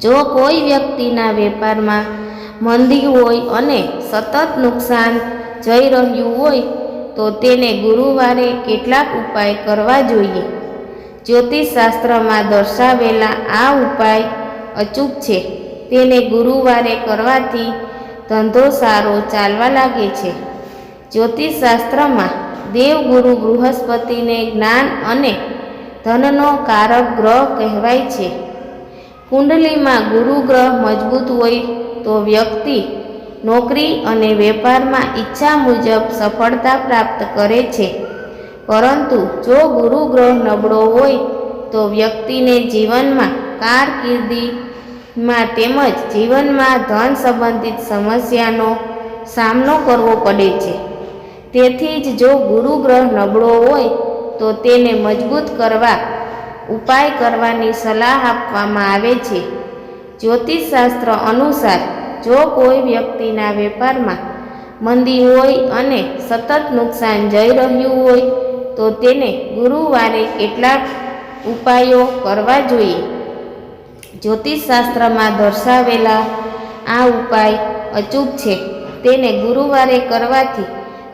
જો કોઈ વ્યક્તિના વેપારમાં મંદી હોય અને સતત નુકસાન જઈ રહ્યું હોય, તો તેને ગુરુવારે કેટલાક ઉપાય કરવા જોઈએ. જ્યોતિષશાસ્ત્રમાં દર્શાવેલા આ ઉપાય અચૂક છે. તેને ગુરુવારે કરવાથી ધંધો સારો ચાલવા લાગે છે. જ્યોતિષશાસ્ત્રમાં દેવગુરુ બૃહસ્પતિને જ્ઞાન અને ધનનો કારક ગ્રહ કહેવાય છે. કુંડલીમાં ગુરુ ગ્રહ મજબૂત હોય તો વ્યક્તિ નોકરી અને વેપારમાં ઈચ્છા મુજબ સફળતા પ્રાપ્ત કરે છે. પરંતુ જો ગુરુ ગ્રહ નબળો હોય તો વ્યક્તિને જીવનમાં કારકિર્દીમાં તેમજ જીવનમાં ધન સંબંધિત સમસ્યાનો સામનો કરવો પડે છે. તેથી જ જો ગુરુ ગ્રહ નબળો હોય તો તેને મજબૂત કરવા ઉપાય કરવાની સલાહ આપવામાં આવે છે. જ્યોતિષશાસ્ત્ર અનુસાર, જો કોઈ વ્યક્તિના વેપારમાં મંદી હોય અને સતત નુકસાન જઈ રહ્યું હોય, તો તેને ગુરુવારે કેટલાક ઉપાયો કરવા જોઈએ. જ્યોતિષશાસ્ત્રમાં દર્શાવેલા આ ઉપાય અચૂક છે. તેને ગુરુવારે કરવાથી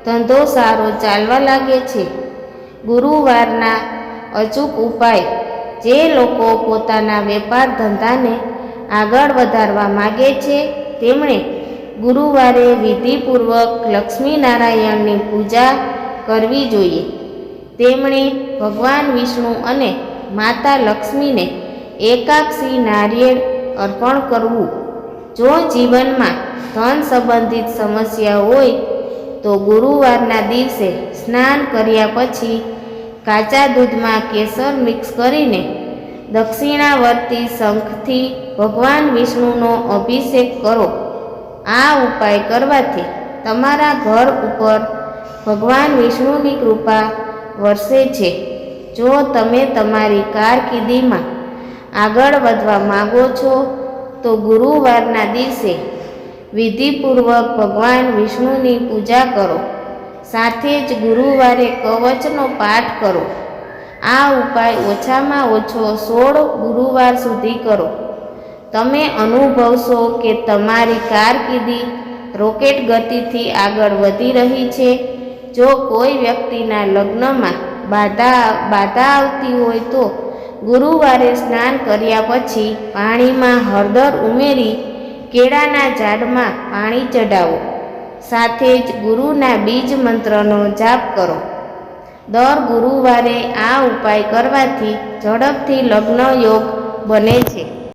ધંધો સારો ચાલવા લાગે છે. ગુરુવારના અચૂક ઉપાય જે લોકો પોતાના વેપાર ધંધાને આગળ વધારવા માગે છે, તેમણે ગુરુવારે વિધિપૂર્વક લક્ષ્મીનારાયણની પૂજા કરવી જોઈએ. તેમણે ભગવાન વિષ્ણુ અને માતા લક્ષ્મીને એકાક્ષી નારિયેળ અર્પણ કરવું. જો જીવનમાં ધન સંબંધિત સમસ્યા હોય, તો ગુરુવારના દિવસે સ્નાન કર્યા પછી કાચા દૂધમાં કેસર મિક્સ કરીને દક્ષિણાવર્તી શંખથી ભગવાન વિષ્ણુનો અભિષેક કરો. આ ઉપાય કરવાથી તમારા ઘર ઉપર ભગવાન વિષ્ણુની કૃપા વરસે છે. જો તમે તમારી કારકિર્દીમાં આગળ વધવા માગો છો, તો ગુરુવારના દિવસે વિધિપૂર્વક ભગવાન વિષ્ણુની પૂજા કરો. સાથે જ ગુરુવારે કવચનો પાઠ કરો. આ ઉપાય ઓછામાં ઓછો સોળ ગુરુવાર સુધી કરો. તમે અનુભવશો કે તમારી કારકિર્દી રોકેટ ગતિથી આગળ વધી રહી છે. જો કોઈ વ્યક્તિના લગ્નમાં બાધા બાધા આવતી હોય તો ગુરુવારે સ્નાન કર્યા પછી પાણીમાં હળદર ઉમેરી કેળાના ઝાડમાં પાણી ચડાવો સાથે જ ગુરુના બીજ મંત્રનો જાપ કરો. દર ગુરુવારે આ ઉપાય કરવાથી ઝડપથી લગ્ન યોગ બને છે.